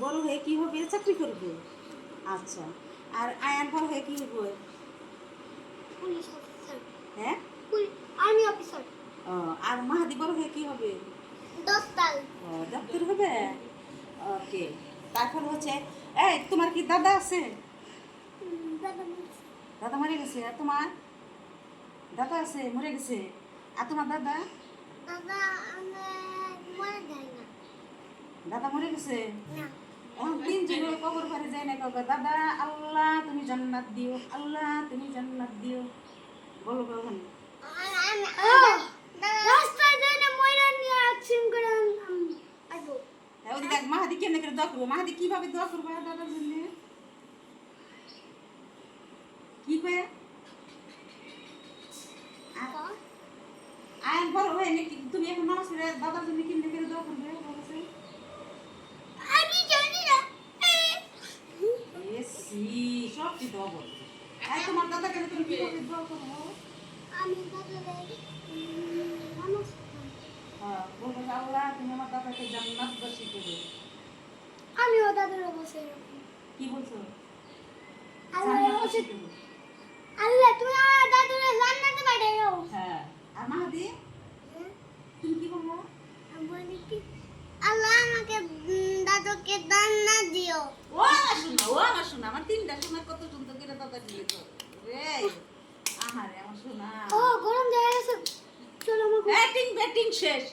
বড় হয়ে কি হবে? চাকরি করবে। আচ্ছা। আর আয়ান বড় হয়ে কি হবে? Police officer. হ্যাঁ? Army officer. ও, আর মাহাদি বড় হয়ে কি হবে? দস্তাল। ও, ডাক্তার হবে? ওকে। তারপর হচ্ছে এই তোমার কি দাদা আছে? দাদা দাদা মরে গেছে। আর তোমার? দাদা আছে মরে গেছে। আর তোমার দাদা? দাদা মরে যাই না। দাদা মরে গেছে? না। এখন তিনজনে কবর ঘরে যায় না কবে দাদা আল্লাহ তুমি জান্নাত দিও আল্লাহ তুমি জান্নাত দিও। বলো কখন রাস্তায় যাই না ময়রা নিয়ে অ্যাকশন করে দেখ মাহাদি কেমনে করে দোয়া করব? মাহাদি কীভাবে দোয়া করব দাদার জন্য? কি কয়ে? আয়ান বড় হয়ে তুমি এখন নামাজ দাদার জন্য কেমনে করে দোয়া করবে বলো সে? আমি জানি না এসি সব কি দোয়া বলবে আর তোমার তুমি কীভাবে দোয়া করব? আমি নামাজ হ্যাঁ বলব আল্লাহ তুমি আমার দাদাকে জান্নাত বাসী করবে আমিও দাদার অবশ্যই কি বলছো? আল্লাহ বাসী করবে। তুমি আমার দাদুরে জান্নাতে পাঠাইও। হ্যাঁ আর মাহাদি? তুমি কি বলব? আমি বলি কি আল্লাহ আমাকে দাদুকে জান্নাত দিও। ও আমার শোনা ও আমার শোনা আমার তিনটা ও গরম জায়গা গেছে চলো আমার ব্যাটিং ব্যাটিং শেষ।